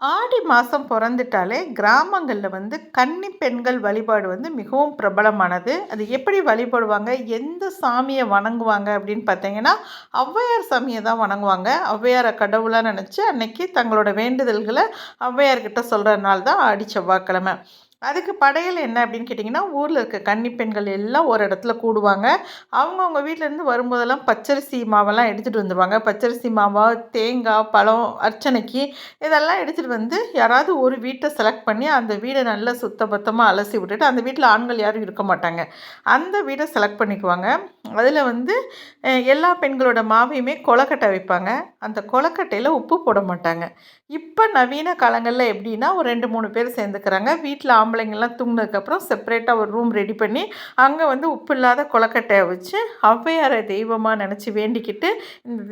ஆடி மாதம் பிறந்துட்டாலே கிராமங்களில் வந்து கன்னி பெண்கள் வழிபாடு வந்து மிகவும் பிரபலமானது. அது எப்படி வழிபடுவாங்க? எந்த சாமியை வணங்குவாங்க அப்படின்னு பார்த்தீங்கன்னா ஔவையார் சாமியை தான் வணங்குவாங்க. ஔவையாரை கடவுளாக நினச்சி அன்னைக்கு தங்களோட வேண்டுதல்களை ஔவையார்கிட்ட சொல்கிற நாள் தான் ஆடி செவ்வாய்க்கிழமை. அதுக்கு படையல் என்ன அப்படின்னு கேட்டிங்கன்னா ஊரில் இருக்க கன்னி பெண்கள் எல்லாம் ஒரு இடத்துல கூடுவாங்க. அவங்கவுங்க வீட்டிலேருந்து வரும்போதெல்லாம் பச்சரிசி மாவெல்லாம் எடுத்துகிட்டு வந்துடுவாங்க பச்சரிசி மாவா தேங்காய் பழம் அர்ச்சனைக்கு இதெல்லாம் எடுத்துகிட்டு வந்து யாராவது ஒரு வீட்டை செலக்ட் பண்ணி அந்த வீடை நல்லா சுத்தபத்தமாக அலசி விட்டுட்டு அந்த வீட்டில் ஆண்கள் யாரும் இருக்க மாட்டாங்க. அந்த வீடை செலக்ட் பண்ணிக்குவாங்க. அதில் வந்து எல்லா பெண்களோட மாவையுமே கொலக்கட்டை வைப்பாங்க. அந்த கொலக்கட்டையில் உப்பு போட மாட்டாங்க. இப்போ நவீன காலங்களில் எப்படின்னா ஒரு ரெண்டு மூணு பேர் சேர்ந்துக்கிறாங்க. வீட்டில் ஆம்பளைங்கள்லாம் தூங்கினதுக்கப்புறம் செப்பரேட்டாக ஒரு ரூம் ரெடி பண்ணி அங்கே வந்து உப்பு இல்லாத கொலக்கட்டையை வச்சு ஔவையாரை தெய்வமாக நினச்சி வேண்டிக்கிட்டு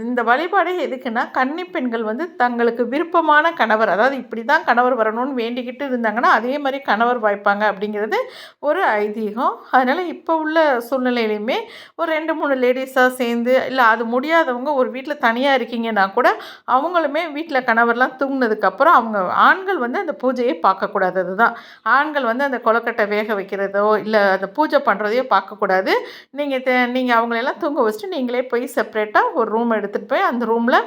இந்த வழிபாடே எதுக்குன்னா கன்னி பெண்கள் வந்து தங்களுக்கு விருப்பமான கணவர் அதாவது இப்படி தான் கணவர் வரணும்னு வேண்டிக்கிட்டு இருந்தாங்கன்னா அதே மாதிரி கணவர் வாய்ப்பாங்க அப்படிங்கிறது ஒரு ஐதீகம். அதனால் இப்போ உள்ள சூழ்நிலையிலையுமே ஒரு ரெண்டு மூணு லேடிஸாக சேர்ந்து இல்லை அது முடியாதவங்க ஒரு வீட்டில் தனியாக இருக்கீங்கன்னா கூட அவங்களுமே வீட்டில் கணவர்லாம் தூங்கினதுக்கப்புறம் அவங்க ஆண்கள் வந்து அந்த பூஜையை பார்க்கக்கூடாது. அதுதான். ஆண்கள் வந்து அந்த கொலக்கட்டை வேக வைக்கிறதோ இல்லை அந்த பூஜை பண்ணுறதையோ பார்க்கக்கூடாது. நீங்கள் தே நீங்கள் அவங்களெல்லாம் தூங்க வச்சுட்டு நீங்களே போய் செப்ரேட்டாக ஒரு ரூம் எடுத்துகிட்டு போய் அந்த ரூமில்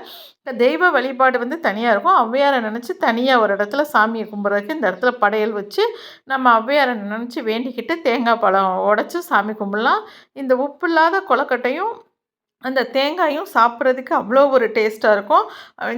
தெய்வ வழிபாடு வந்து தனியாக இருக்கும். ஔவையாரை நினச்சி தனியாக ஒரு இடத்துல சாமியை கும்பிட்றதுக்கு இந்த இடத்துல படையல் வச்சு நம்ம ஔவையாரை நினச்சி வேண்டிக்கிட்டு தேங்காய் பழம் உடச்சி சாமி கும்பிட்லாம். இந்த உப்பு இல்லாத கொலக்கட்டையும் அந்த தேங்காயும் சாப்பிட்றதுக்கு அவ்வளோ ஒரு டேஸ்ட்டாக இருக்கும்.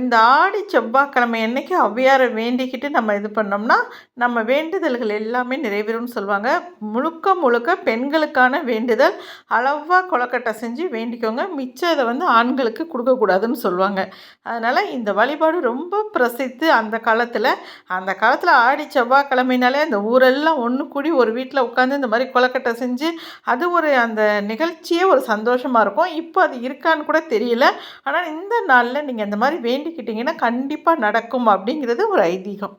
இந்த ஆடி செவ்வாய்க்கிழமை அன்னைக்கு ஔவையாரை வேண்டிக்கிட்டு நம்ம இது பண்ணோம்னா நம்ம வேண்டுதல்கள் எல்லாமே நிறைவேறும்னு சொல்லுவாங்க. முழுக்க முழுக்க பெண்களுக்கான வேண்டுதல் அளவாக கொலக்கட்டை செஞ்சு வேண்டிக்கோங்க. மிச்சம் இதை வந்து ஆண்களுக்கு கொடுக்கக்கூடாதுன்னு சொல்லுவாங்க. அதனால் இந்த வழிபாடு ரொம்ப பிரசித்து அந்த காலத்தில். அந்த காலத்தில் ஆடி செவ்வாய்க்கிழமைனாலே அந்த ஊரெல்லாம் ஒன்று கூடி ஒரு வீட்டில் உட்காந்து இந்த மாதிரி கொலக்கட்டை செஞ்சு அது ஒரு அந்த நிகழ்ச்சியே ஒரு சந்தோஷமாக இருக்கும். இப்போ அது இருக்கான்னு கூட தெரியல. ஆனால் இந்த நாளில் நீங்கள் அந்த மாதிரி வேண்டிக்கிட்டிங்கன்னா கண்டிப்பாக நடக்கும் அப்படிங்கிறது ஒரு ஐதீகம்.